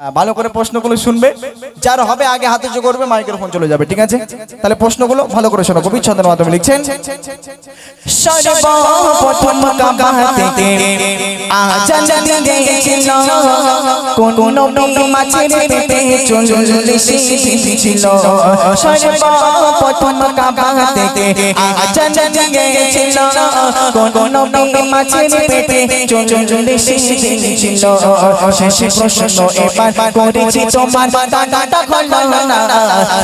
ভালো করে প্রশ্নগুলো শুনবে। যার হবে আগে হাতে যে করবে মাইকের ফোন চলে যাবে, ঠিক আছে? তাহলে প্রশ্নগুলো ভালো করে শোনো কবি ছন্দের মাধ্যমে লিখছেন। প্রশ্ন এবার করেছি তোমার কাকাটা খোলো না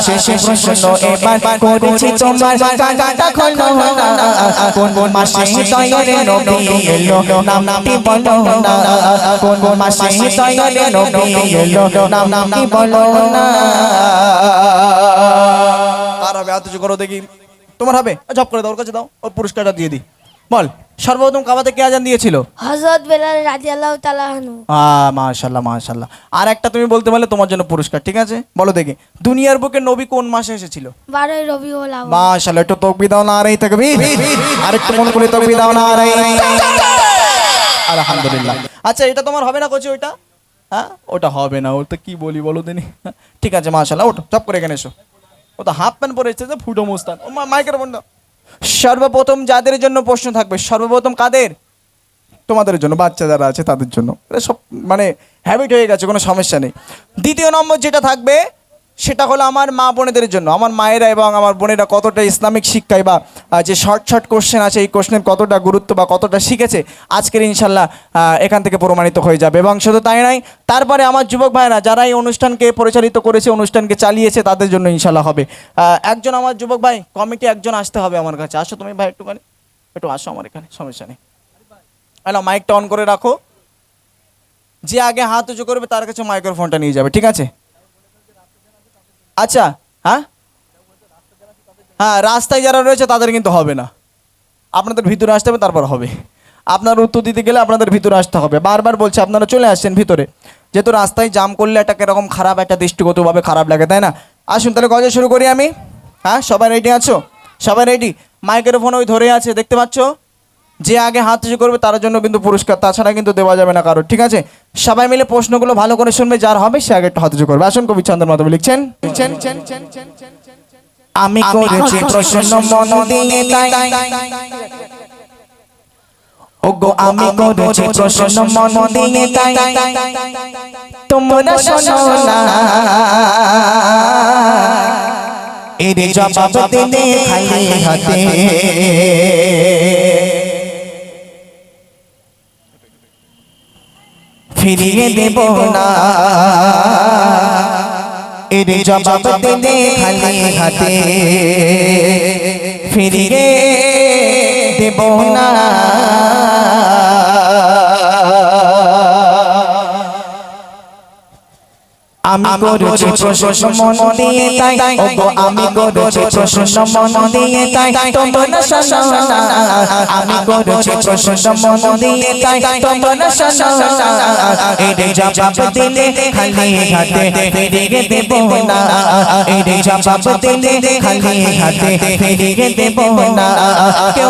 শেষে প্রশ্ন এবার করেছি তোমার কাকাটা খোলো না কোন মাসে তৈরে নবী এলো? নামটি বলো না। কোন মাসে তৈরে নবী এলো? নামটি বলো না। কার হবে উঁচু করো দেখি। তোমার হবে? জব করে দাও ওর কাছে দাও। ও পুরস্কারটা দিয়ে দিই। বল সর্বপ্রথম কাবাতে কে আজান দিয়েছিল? হজরত বেলাল রাজি আল্লাহ তালাহনু আহ মাশাল্লাহ মাশাল্লাহ আর একটা তুমি বলতে পারলে তোমার জন্য পুরস্কার ঠিক আছে? বলো দেখি। দুনিয়ার বুকে নবী কোন মাসে এসেছিল? বারোই রবি ওল আউয়াল। মাশাল্লাহ একটু তকবি দাও না আর এই থাকবি আর একটু মন করে তকবি দাও না আর এই আলহামদুলিল্লাহ। আচ্ছা এটা তোমার হবে না কোচি ওইটা? হ্যাঁ ওটা হবে না ওটা কি বলি বলো দিনি? ঠিক আছে মাশাল্লাহ ওটা চপ করে এখানে এসো। ও তো হাফ প্যান্ট পরে এসেছে ফুটো মুস্তান। ও মাইকের বন্ধ সর্বপ্রথম যাদের জন্য প্রশ্ন থাকবে, সর্বপ্রথম কাদের? তোমাদের জন্য, বাচ্চা যারা আছে তাদের জন্য। এটা সব মানে হ্যাবিট হয়ে গেছে, কোনো সমস্যা নেই। দ্বিতীয় নম্বর যেটা থাকবে সেটা হলো আমার মা বোনেদের জন্য। আমার মায়েরা এবং আমার বোনেরা কতটা ইসলামিক শিক্ষায় বা যে শর্ট শর্ট কোশ্চেন আছে, এই কোশ্চেনের কতটা গুরুত্ব বা কতটা শিখেছে, আজকের ইনশাল্লাহ এখান থেকে প্রমাণিত হয়ে যাবে। এবং শুধু তাই নয়, তারপরে আমার যুবক ভাইরা যারা এই অনুষ্ঠানকে পরিচালিত করেছে, অনুষ্ঠানকে চালিয়েছে, তাদের জন্য ইনশাল্লাহ হবে। একজন আমার যুবক ভাই, কমিটি একজন আসতে হবে আমার কাছে। আসো তুমি ভাই একটুখানি। একটু আসো আমার এখানে, সমস্যা নেই। হ্যালো মাইকটা অন করে রাখো। যে আগে হাত উঁচু করবে, তার কাছে মাইক্রোফোনটা নিয়ে যাবে, ঠিক আছে? আচ্ছা হ্যাঁ? হ্যাঁ রাস্তায় যারা রয়েছে তাদের কিন্তু হবে না। আপনাদের ভিতরে আসতে হবে, তারপর হবে। আপনার উত্তর দিতে গেলে আপনাদের ভিতরে আসতে হবে। বারবার বলছে, আপনারা চলে আসছেন ভিতরে। যেহেতু রাস্তায় জাম করলে একটা কীরকম খারাপ, একটা দৃষ্টিগতভাবে খারাপ লাগে, তাই না? আসুন তাহলে গজা শুরু করি আমি। হ্যাঁ সবাই রেডি আছো? সবাই রেডি মাইক্রোফোন ওই ধরে আছে, দেখতে পাচ্ছো? যে আগে হাত উঁচু করবে তার জন্য কিন্তু পুরস্কার তাছাড়া কিন্তু দেওয়া যাবে না কারও। ঠিক আছে? সবাই মিলে প্রশ্নগুলো ভালো করে শুনবে যার হবে সে আগে একটু হাত উঁচু করবে। আসুন কবি চন্দ্র মাধব লিখছেন। লিখছেন। আমি করেছি প্রশ্ন মন দিয়ে তাই। ওগো আমি করেছি প্রশ্ন মন দিয়ে তাই। তোমরা শোনো না। এর জবাব দিলে খালি হাতে। ফিরিয়ে দেব না। এর জবাব দিলে খালি হাতে। ফিরিয়ে দেব না। আমি করেছি প্রশ্ন মন দিয়ে তাই। ওগো আমি করেছি প্রশ্ন মন দিয়ে তাই। তোমরা আমি করেছি প্রশ্ন মন দিয়ে তাই। তোমরা না এর জবাব দিলে খালি হাতে ফিরিয়ে দেব না। এর জবাব দিলে খালি হাতে ফিরিয়ে দেব না। কেউ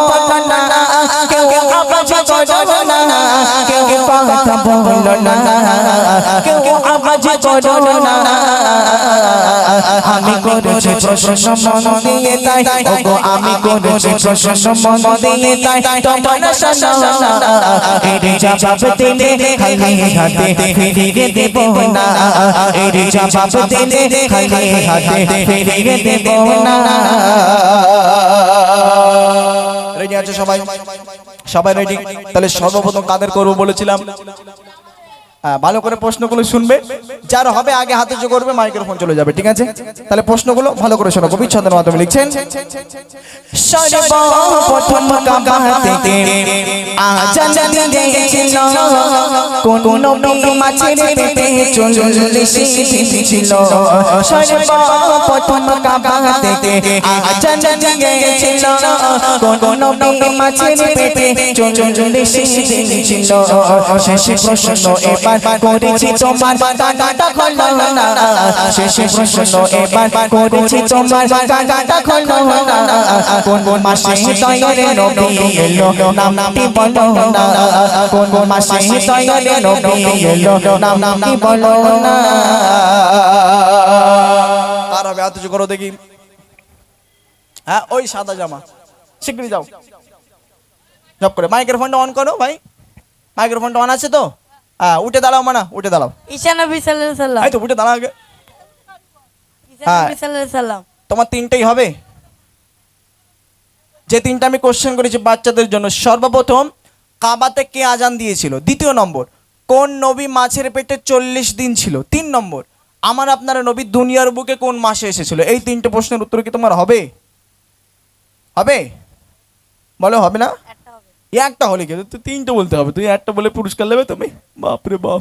কথা কথা বলো না। কেউ আওয়াজ করো না। আমি করেছি প্রশ্ন মন দিয়ে তাই। ওগো, আমি করেছি প্রশ্ন মন দিয়ে তাই তোমরা শোনো না এর খালি হাতে ফিরিয়ে দেব না। এর জবাব দিলে খালি হাতে ফিরিয়ে দেব না। সবাই? সবাই রেডি তাহলে সর্বপ্রথম কাদের করব বলেছিলাম? ভালো করে প্রশ্নগুলো শুনবে। যার হবে আগে হাতে যে করবে, মাইক্রোফোন চলে যাবে, ঠিক আছে? তাহলে প্রশ্নগুলো ভালো করে শোনো, কবি ছন্দের মাধ্যমে লিখছেন। সর্বপ্রথম প্রশ্ন এবার এবার করেছি তোমার কাকাটা খোলো না শেষে প্রশ্ন এবার করেছি তোমার কাকাটা খোলো না কোন মাসে তৈরে নবী এলো নামটি বলো না কোন মাসে তৈরে নবী এলো নামটি বলো না আর হবে এত করো দেখি হ্যাঁ ওই সাদা জামা শিগগিরি যাও জব করে মাইক্রোফোনটা অন করো ভাই মাইক্রোফোনটা অন আছে তো হ্যাঁ উঠে মানা ঈশা নবী সাল্লাল্লাহু আলাইহি সাল্লাম। এই তো উঠে দাঁড়াও আগে। ঈশা হ্যাঁ। নবী সাল্লাল্লাহু আলাইহি সাল্লাম। তোমার তিনটেই হবে? যে তিনটা আমি কোশ্চেন করেছি বাচ্চাদের জন্য সর্বপ্রথম কাবাতে কে আজান দিয়েছিল? দ্বিতীয় নম্বর কোন নবী মাছের পেটে চল্লিশ দিন ছিল? তিন নম্বর আমার আপনারা নবী দুনিয়ার বুকে কোন মাসে এসেছিল? এই তিনটে প্রশ্নের উত্তর কি তোমার হবে? হবে? বলো হবে না? একটা হলে কি তুই তিনটে বলতে হবে। তুই একটা বলে পুরস্কার নেবে তুমি? বাপরে বাপ।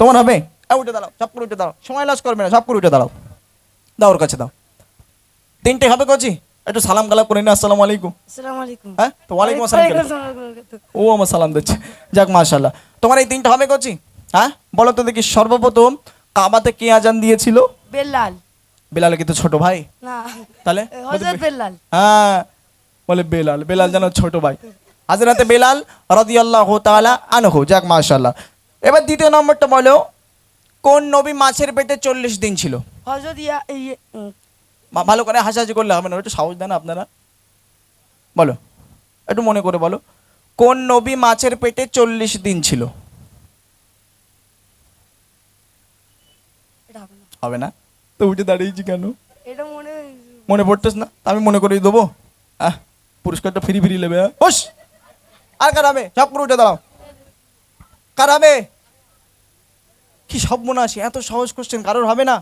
তোমার হবে? উঠে দাঁড়াও সব করে উঠে দাঁড়াও। সময় লস করবে না সব করে উঠে দাঁড়াও। দাও ওর কাছে দাও। তিনটে হবে কচি? একটু সালাম কালাম করে নি আসসালামু আলাইকুম। আসসালামু আলাইকুম। হ্যাঁ? তো ওয়ালাইকুম আসসালাম ও আমার সালাম দিচ্ছে। যাক মাশাল্লাহ তোমার এই তিনটা হবে কচি? হ্যাঁ? বলো তো দেখি সর্বপ্রথম কাবাতে কে আজান দিয়েছিল? বেলাল বেলাল কি তো ছোট ভাই? না। তাহলে? হযরত বেলাল হ্যাঁ। বলে বেলাল বেলাল যেন ছোট ভাই। হাজরাতে বেলাল রাদিয়াল্লাহু তাআলা আনহু যাক মাশাল্লাহ এবার দ্বিতীয় নম্বরটা বলো কোন নবী মাছের পেটে চল্লিশ দিন ছিল? ইয়া ভালো করে হাসাহাসি করলে হবে না একটু সাহস দেন আপনারা। বলো একটু মনে করে বলো কোন নবী মাছের পেটে চল্লিশ দিন ছিল? হবে না। তো উঠে দাঁড়িয়েছি কেন? এটা মনে মনে পড়তেস না? আমি মনে করেই দেবো? আহ পুরস্কারটা ফ্রি ফ্রি নেবে হ্যাঁ? আর কার হবে করে উঠে দাঁড়াও। কার হবে কি সব মনে এত সহজ কোশ্চেন কারোর হবে না?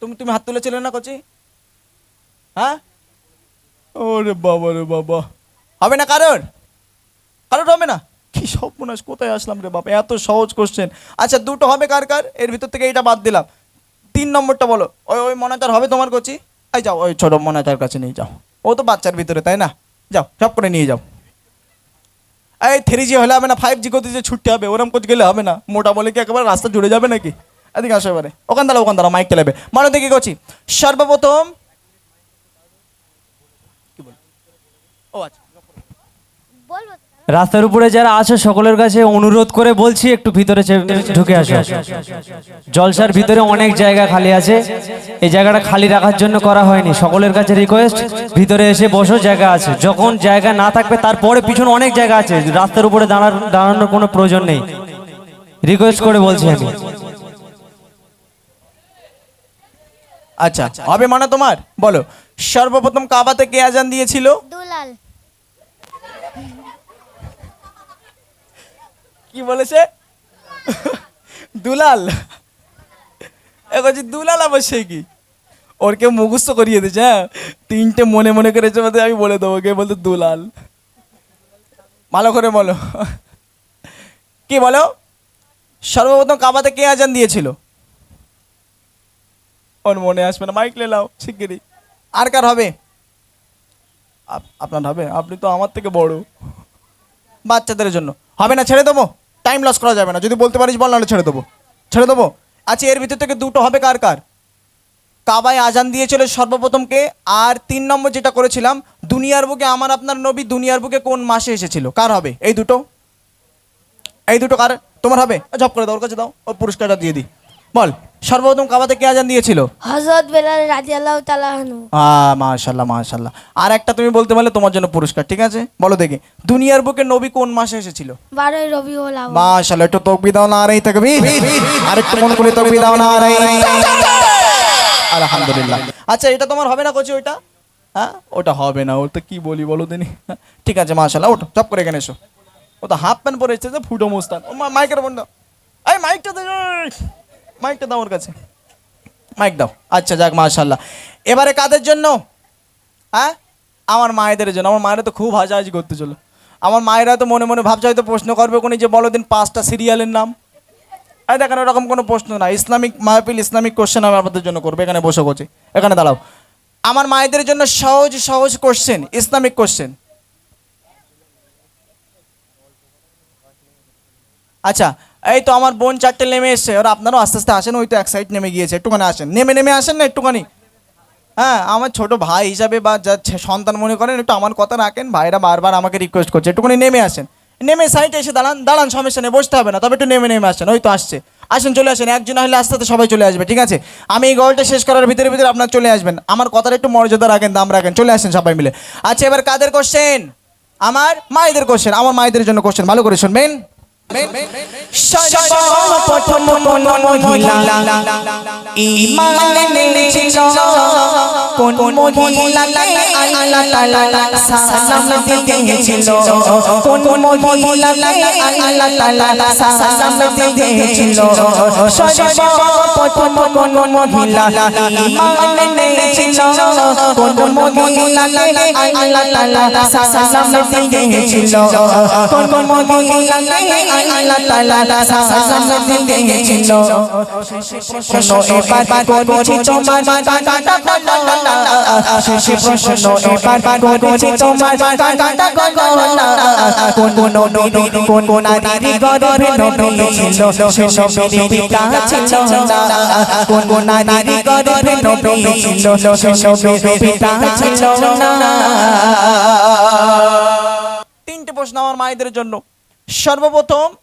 তুমি তুমি হাত তুলেছিলে না কচি? হ্যাঁ? ওরে বাবা রে বাবা। হবে না কারোর? কারোর হবে না? কি সব মনে কোথায় আসলাম রে বাবা এত সহজ কোশ্চেন আচ্ছা দুটো হবে কার কার? এর ভিতর থেকে এইটা বাদ দিলাম। তিন নম্বরটা বলো। ওই ওই মনাচার হবে তোমার কচি? এই যাও ওই ছোট মনাচার কাছে নিয়ে যাও। ও তো বাচ্চার ভিতরে তাই না? যাও সব করে নিয়ে যাও। এই থ্রি জি হলে হবে না ফাইভ জি করতে যে ছুটতে হবে ওরম কোচ গেলে হবে না। মোটা বলে কি একেবারে রাস্তা জুড়ে যাবে নাকি? এদিকে আসো এবারে। ওখান দাঁড়াও ওখান দাঁড়াও মাইক চালাবে মানে দেখি করছি। সর্বপ্রথম কি বল? ও আচ্ছা। বলব রাস্তার উপরে যারা আছে সকলের কাছে অনুরোধ করে বলছি একটু ভিতরে ঢুকে আসো। জলসার ভিতরে অনেক জায়গা খালি আছে। এই জায়গাটা খালি রাখার জন্য করা হয়নি। সকলের কাছে রিকোয়েস্ট ভিতরে এসে বসো জায়গা আছে। যখন জায়গা না থাকবে তারপরে পিছনে অনেক জায়গা আছে। রাস্তার উপরে দাঁড়ার দাঁড়ানোর কোনো প্রয়োজন নেই। রিকোয়েস্ট করে বলছি আমি। আচ্ছা হবে মানে তোমার? বলো সর্বপ্রথম কাবাতে কে আজান দিয়েছিল? দুলাল। কি বলেছে, দুলাল দুলাল অবশ্যই কি? ওর কেউ মুখস্থ করিয়ে দিয়েছে হ্যাঁ? তিনটে মনে মনে করেছে বলতে, আমি বলে দেবো, কে বলতো? দুলাল। ভালো করে বলো। কি বলো? সর্বপ্রথম কাবাতে কে আজান দিয়েছিল? ওর মনে আসবে না মাইক লেলাও শিগগিরই। আর কার হবে? আপ- আপনার হবে? আপনি তো আমার থেকে বড়। বাচ্চাদের জন্য। হবে না, ছেড়ে দেবো। টাইম লস করা যাবে না। যদি বলতে পারিস বল, নাহলে ছেড়ে দেবো। ছেড়ে দেবো। আচ্ছা এর ভিতর থেকে দুটো হবে কার কার? কাবায় আজান দিয়েছিল সর্বপ্রথম কে? আর তিন নম্বর যেটা করেছিলাম, দুনিয়ার বুকে আমার, আপনার নবী, দুনিয়ার বুকে কোন মাসে এসেছিল? কার হবে? এই দুটো। এই দুটো কার? তোমার হবে? জব করে দাও, ওর কাছে দাও। ও পুরস্কারটা দিয়ে দিই। বল সর্বপ্রথম কাবাতে কে আজান দিয়েছিল? হযরত বেলাল রাদিয়াল্লাহু তাআলা আনহু। আহ মাশাল্লাহ মাশাল্লাহ আর একটা তুমি বলতে পারলে তোমার জন্য পুরস্কার ঠিক আছে? বলো দেখি। দুনিয়ার বুকে নবী কোন মাসে এসেছিল? বারোই রবিউল আউয়াল। মাশাল্লাহ একটু তকবি দাও না আরাই থাকবি আর একটু মন করে তকবি দাও না আরাই আলহামদুলিল্লাহ। আচ্ছা এটা তোমার হবে না কোচি ওইটা? হ্যাঁ ওটা হবে না ওটা কি বলি বলো দিনি? ঠিক আছে মাশাআল্লাহ ওটা চপ করে এখানে এসো। ও তো হাফ প্যান্ট পরে এসেছে যে ফুটো মুস্তান। ও মা- মাইকের বন্ধ এই মাইকটা দে মাইকটা দাও ওর কাছে। মাইক দাও। আচ্ছা যাক মাশাল্লাহ এবারে কাদের জন্য? হ্যাঁ? আমার মায়েদের জন্য। আমার মায়েরা তো খুব হাজাহাজি করতে চলো। আমার মায়েরা তো মনে মনে ভাবছে, হয়তো প্রশ্ন করবে কোনি যে বলো দিন পাঁচটা সিরিয়ালের নাম। এই দেখেন, ওরকম কোনো প্রশ্ন না ইসলামিক মাহফিল, ইসলামিক কোশ্চেন আমি আপনাদের জন্য করব। এখানে বসে করছি এখানে দাঁড়াও। আমার মায়েদের জন্য সহজ সহজ কোশ্চেন ইসলামিক কোশ্চেন আচ্ছা এই তো আমার বোন চারটে নেমে এসছে। ওরা আপনারাও আস্তে আস্তে আসেন, ওই তো এক সাইড নেমে গিয়েছে। একটুখানি আসেন। নেমে নেমে আসেন না একটুখানি? হ্যাঁ আমার ছোট ভাই হিসাবে বা যা সন্তান মনে করেন, একটু আমার কথা রাখেন। ভাইরা বারবার আমাকে রিকোয়েস্ট করছে। একটুখানি নেমে আসেন। নেমে সাইডে এসে দাঁড়ান দাঁড়ান, সমস্যা নেই, বসতে হবে না। তবে একটু নেমে নেমে আসেন। ওই তো আসছে। আসেন, চলে আসেন। একজন হলে আস্তে আস্তে সবাই চলে আসবে, ঠিক আছে? আমি এই গল্পটা শেষ করার ভিতরে ভিতরে আপনার চলে আসবেন। আমার কথার একটু মর্যাদা রাখেন, দাম রাখেন। চলে আসেন সবাই মিলে। আচ্ছা এবার কাদের কোশ্চেন আমার মায়েদের কোশ্চেন আমার মায়েদের জন্য কোশ্চেন ভালো করে শুনবেন। সর্বপ্রথম কোন মহিলা ঈমান এনেছিল কোন মহিলাকে আল্লাহ তাআলা সালাম দিয়েছিল কোন মহিলাকে আল্লাহ তাআলা সালাম দিয়েছিল সর্বপ্রথম কোন মহিলা ঈমান এনেছিল কোন মহিলাকে আল্লাহ তাআলা সালাম দিয়েছিল কোন মহিলাকে কোন কোন তিনটে প্রশ্ন আমার মায়েদের জন্য। সর্বপ্রথম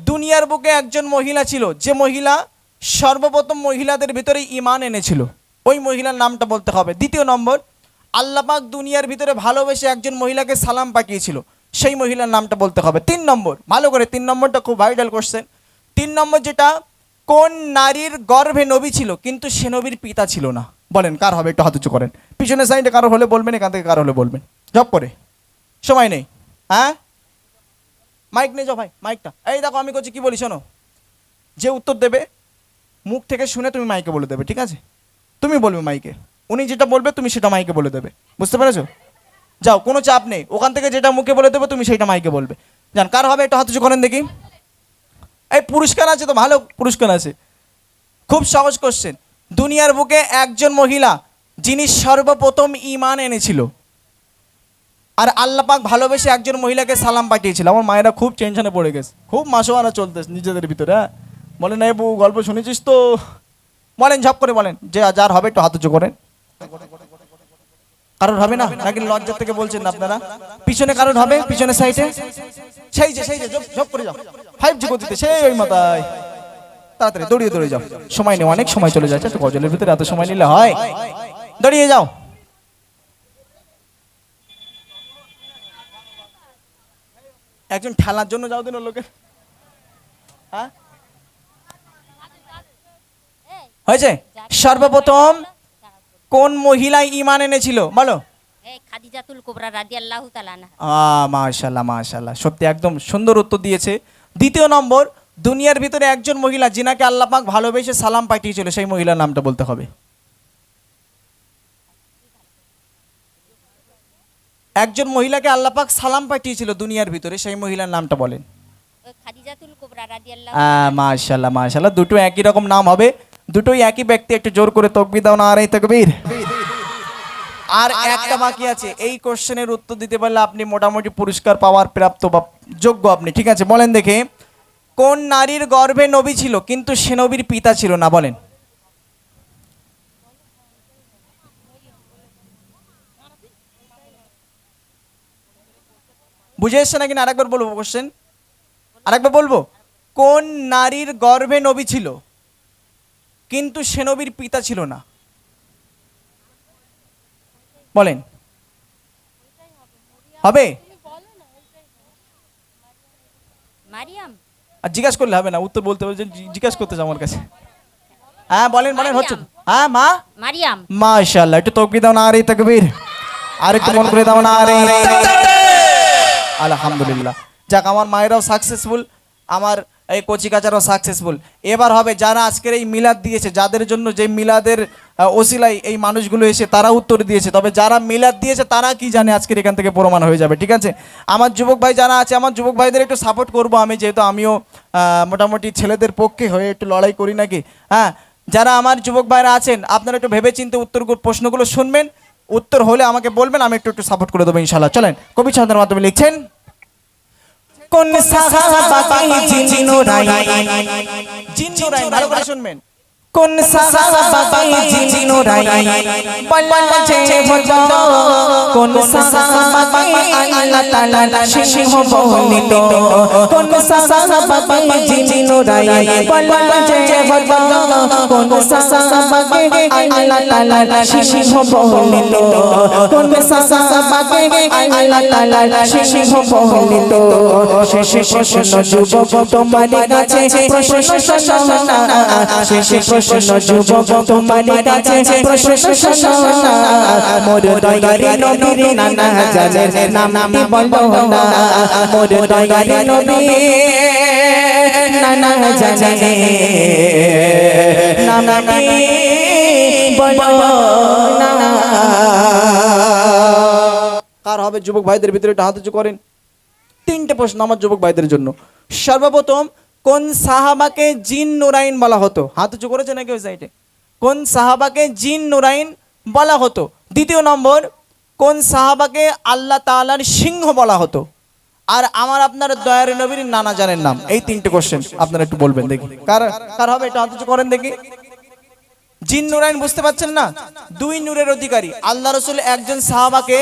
দুনিয়ার বুকে একজন মহিলা ছিল। যে মহিলা সর্বপ্রথম মহিলাদের ভিতরে ইমান এনেছিল। ওই মহিলার নামটা বলতে হবে। দ্বিতীয় নম্বর আল্লাপাক দুনিয়ার ভিতরে ভালোবেসে একজন মহিলাকে সালাম পাঠিয়েছিল। সেই মহিলার নামটা বলতে হবে। তিন নম্বর, ভালো করে তিন নম্বরটা খুব ভাইটাল কোশ্চেন তিন নম্বর যেটা, কোন নারীর গর্ভে নবী ছিল, কিন্তু সে নবীর পিতা ছিল না। বলেন, কার হবে? একটু হাত উঁচু করেন। পিছনের সাইডে কারও হলে বলবেন, এখান থেকে কারও হলে বলবেন। জব করে। সময় নেই। হ্যাঁ? মাইক নিয়ে যাও ভাই মাইকটা এই দেখো, আমি করছি কি বলি, শোনো। যে উত্তর দেবে, মুখ থেকে শুনে তুমি মাইকে বলে দেবে, ঠিক আছে? তুমি বলবে মাইকে উনি যেটা বলবে, তুমি সেটা মাইকে বলে দেবে। বুঝতে পেরেছ? যাও, কোনো চাপ নেই। ওখান থেকে যেটা মুখে বলে দেবে, তুমি সেইটা মাইকে বলবে। জান, কার হবে একটু হাত উঁচু করেন দেখি। এই পুরস্কার আছে তো, ভালো পুরস্কার আছে। খুব সহজ কোশ্চেন দুনিয়ার বুকে একজন মহিলা, যিনি সর্বপ্রথম ইমান এনেছিল। আর আল্লাহ পাক ভালোবেসে একজন মহিলাকে সালাম পাঠিয়েছিল। আমার মায়েরা খুব টেনশনে পড়ে গেছে। খুব মাসোয়ারা চলতেছে নিজেদের ভিতরে হ্যাঁ? বলেন এই বউ, গল্প শুনেছিস তো? বলেন, ঝপ করে বলেন, যে যার হবে একটু হাত উঁচু করেন। কারোর হবে না? নাকি লজ্জা থেকে বলছেন না আপনারা? পিছনে কারোর হবে? পিছনে সাইডে সেই যে সেই যে, ঝপ করে যাও। ফাইভ জি গতিতে, সেই ওই মাথায়। তাড়াতাড়ি দৌড়িয়ে দৌড়িয়ে যাও। সময় নেই, অনেক সময় চলে যাচ্ছে। তো গজলের ভিতরে এত সময় নিলে হয়। দাঁড়িয়ে যাও। একজন ঠেলার জন্য যাও দিন ওর লোকে হ্যাঁ? হয়েছে? সর্বপ্রথম কোন মহিলা ইমান এনেছিল? বলো। মাশাল্লাহ মাশাল্লাহ সত্যি একদম সুন্দর উত্তর দিয়েছে। দ্বিতীয় নম্বর দুনিয়ার ভিতরে একজন মহিলা যিনাকে আল্লাহ পাক ভালোবেসে সালাম পাঠিয়েছিল সেই মহিলার নামটা বলতে হবে। একজন মহিলাকে আল্লাহ পাক সালাম পাঠিয়েছিল দুনিয়ার ভিতরে সেই মহিলার নামটা বলেন। ওই খাদিজাতুল কুবরা রাদিয়াল্লাহু আহ, মাশাল্লাহ মাশাল্লাহ দুটো একই রকম নাম হবে দুটোই একই ব্যক্তি একটু জোর করে তকবি দাও না আর এই তকবীর। আর একটা বাকি আছে এই কোশ্চেনের উত্তর দিতে পারলে আপনি মোটামুটি পুরস্কার পাওয়ার প্রাপ্ত বা যোগ্য আপনি ঠিক আছে? বলেন দেখে কোন নারীর গর্ভে নবী ছিল কিন্তু সে নবীর পিতা ছিল না বলেন। বুঝে এসছে নাকি না? আরেকবার বলব কোশ্চেন আরেকবার বলব? কোন নারীর গর্ভে নবী ছিল কিন্তু সে নবীর পিতা ছিল না? বলেন। হবে? আর জিজ্ঞাসা করলে হবে না উত্তর বলতে বলছেন জিজ্ঞাসা করতে চাও আমার কাছে। হ্যাঁ বলেন বলেন হচ্ছে হ্যাঁ মা? মারিয়াম। মাশাআল্লাহ একটু তকবি দাও না আরে তাকবীর। আর একটু মন করে দাও না আরে। আলহামদুলিল্লাহ। যাক, আমার মায়েরাও সাকসেসফুল আমার এই কচিকাচারাও সাকসেসফুল এবার হবে যারা আজকের এই মিলাদ দিয়েছে, যাদের জন্য যে মিলাদের ওসিলাই এই মানুষগুলো এসে তারা উত্তর দিয়েছে। তবে যারা মিলাদ দিয়েছে, তারা কি জানে আজকের এখান থেকে প্রমাণ হয়ে যাবে, ঠিক আছে? আমার যুবক ভাই যারা আছে, আমার যুবক ভাইদের একটু সাপোর্ট করব আমি, যেহেতু আমিও মোটামুটি ছেলেদের পক্ষে হয়ে একটু লড়াই করি নাকি? হ্যাঁ যারা আমার যুবক ভাইরা আছেন, আপনারা একটু ভেবে চিন্তে উত্তর প্রশ্নগুলো শুনবেন। উত্তর হলে আমাকে বলবেন, আমি একটু একটু সাপোর্ট করে দেবো ইনশাল্লাহ চলেন, কবি ছন্দের মাধ্যমে লিখছেন কোন সাহাবাকে জিন্নুরাইন জিন্নুরাইন ভালো করে শুনবেন। কোন সাহাবাকে জিন্নুরাইন বলা যে হলো কোন সাহাবাকে আল্লাহ তাআলা সিংহ বলিত কোন সাহাবাকে জিন্নুরাইন বলা যে হলো কোন সাহাবাকে আল্লাহ তাআলা সিংহ বলিত কোন সাহাবাকে আল্লাহ তাআলা সিংহ বলিত শেষে প্রশ্ন যুবক তোমার কাছে প্রশ্ন শোনো শেষে কার হবে যুবক ভাইদের ভিতরে হাত উঁচু করেন। তিনটে প্রশ্ন আমার যুবক ভাইদের জন্য। সর্বপ্রথম কোন সাহাবাকে জিন নুরাইন বলা হতো? হাত উঁচু করেছে নাকি ওই সাইডে? কোন সাহাবাকে জিন নুরাইন বলা হতো? দ্বিতীয় নম্বর, কোন সাহাবাকে আল্লাহ তালার সিংহ বলা হতো? আর আমার আপনার দয়ার নবীর নানা জানের নাম। এই তিনটে কোশ্চেন আপনারা একটু বলবেন দেখি। কার কার হবে? এটা হাত করেন দেখি। জিন নুরাইন বুঝতে পারছেন না? দুই নূরের অধিকারী। আল্লাহ রসুল একজন সাহাবাকে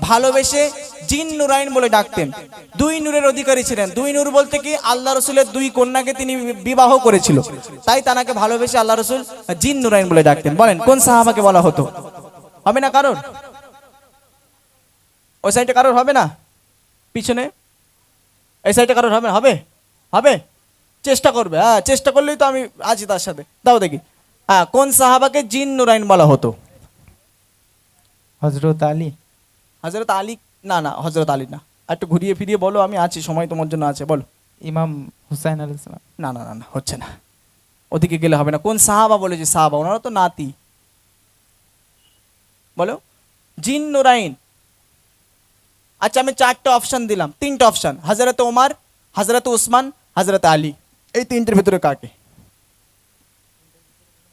ভালোবেসে জিন নুরাইন বলে ডাকতেন। দুই নূরের অধিকারী ছিলেন। দুই নূর বলতে কি, আল্লাহ রসুলের দুই কন্যাকে তিনি বিবাহ করেছিল। তাই তানাকে ভালোবেসে আল্লাহ রসুল জিন নুরাইন বলে ডাকতেন। বলেন, কোন সাহাবাকে বলা হতো? হবে না কারোর? ওই সাইডে কারোর হবে না? পিছনে? এই সাইডে কারোর হবে? হবে? হবে? চেষ্টা করবে। হ্যাঁ চেষ্টা করলেই তো আমি আছি তার সাথে। দাও দেখি। হ্যাঁ কোন সাহাবাকে জিন নুরাইন বলা হতো? হজরত আলী। হজরত আলী না না হজরত আলী না। একটু ঘুরিয়ে ফিরিয়ে বলো আমি আছি সময় তোমার জন্য আছে বলো। ইমাম হুসাইন আল ইসলাম না না না না হচ্ছে না। ওদিকে গেলে হবে না। কোন সাহাবা বলেছে সাহাবা? ওনারা তো নাতি। বলো। জিন নুরাইন। আচ্ছা আমি চারটে অপশন দিলাম তিনটে অপশন হজরত ওমার হজরত উসমান হজরত আলী। এই তিনটের ভিতরে কাকে?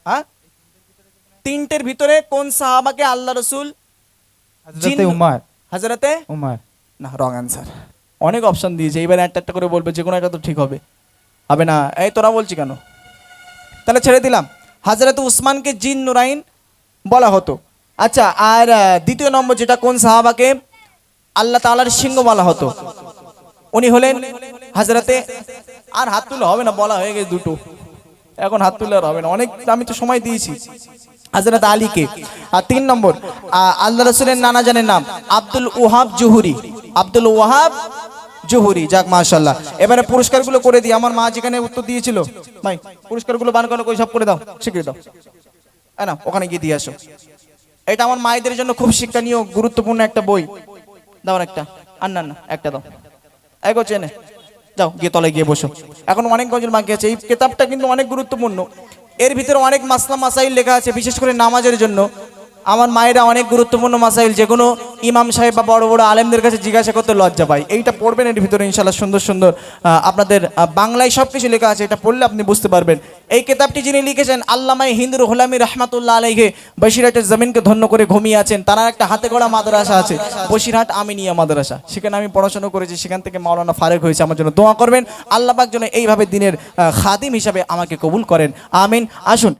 হ্যাঁ? তিনটের ভিতরে কোন সাহাবাকে আল্লাহ রসুল হজরতে জিন- উমার। হজরতে? না রং অ্যান্সার অনেক অপশন দিয়েছে। এইবার একটা একটা করে বলবে যে কোনো একটা তো ঠিক হবে। হবে না। এই তোরা বলছি কেন? তাহলে ছেড়ে দিলাম। হাজরত উসমানকে জিন নুরাইন বলা হতো। আচ্ছা আর দ্বিতীয় নম্বর যেটা কোন সাহাবাকে? আল্লাহ তাআলার সিংহ বলা হতো। উনি হলেন হাজরাতে। আর হাত তুলে হবে না বলা হয়ে গেছে দুটো। এখন হাত তুলে আর হবে না। অনেক আমি তো সময় দিয়েছি। হাজরত আলীকে। আর তিন নম্বর আল্লাহ রসুলের নানা জানের নাম, আব্দুল ওহাব জুহুরি। আব্দুল ওয়াহাব জুহুরি, যাক মাশাল্লাহ এবারে পুরস্কারগুলো করে দিই, আমার মা যেখানে উত্তর দিয়েছিল, ভাই, পুরস্কারগুলো বান করো কই সব করে দাও স্বীকৃতি দাও। না ওখানে গিয়ে দিয়ে আসো। এটা আমার মায়েদের জন্য খুব শিক্ষণীয়, গুরুত্বপূর্ণ একটা বই। দাও একটা, আর না না, একটা দাও। এগো চেনে। যাও, গিয়ে তলায় গিয়ে বসো। এখন অনেক গজল বাকি আছে, এই কেতাবটা কিন্তু অনেক গুরুত্বপূর্ণ। এর ভিতরে অনেক মাসলা মাসাইল লেখা আছে বিশেষ করে নামাজের জন্য। আমার মায়েরা অনেক গুরুত্বপূর্ণ মাসাইল যেগুলো ইমাম সাহেব বা বড় বড় আলেমদের কাছে জিজ্ঞাসা করতে লজ্জা পায়। এইটা পড়বেন এর ভিতরে ইনশাল্লাহ সুন্দর সুন্দর আপনাদের বাংলায় সব কিছু লেখা আছে, এটা পড়লে আপনি বুঝতে পারবেন। এই কেতাবটি যিনি লিখেছেন আল্লামাই হিন্দুর হোলামি রহমাতুল্লাহ আলাইহে বসিরহাটের জমিনকে ধন্য করে ঘুমিয়ে আছেন তারা একটা হাতে গড়া মাদ্রাসা আছে বসিরহাট আমিনিয়া মাদ্রাসা। সেখানে আমি পড়াশোনা করেছি, সেখান থেকে মাওলানা ফারেক হয়েছে, আমার জন্য দোয়া করবেন। আল্লাহ পাক যেন এইভাবে দিনের খাদিম হিসাবে আমাকে কবুল করেন। আমিন, আসুন।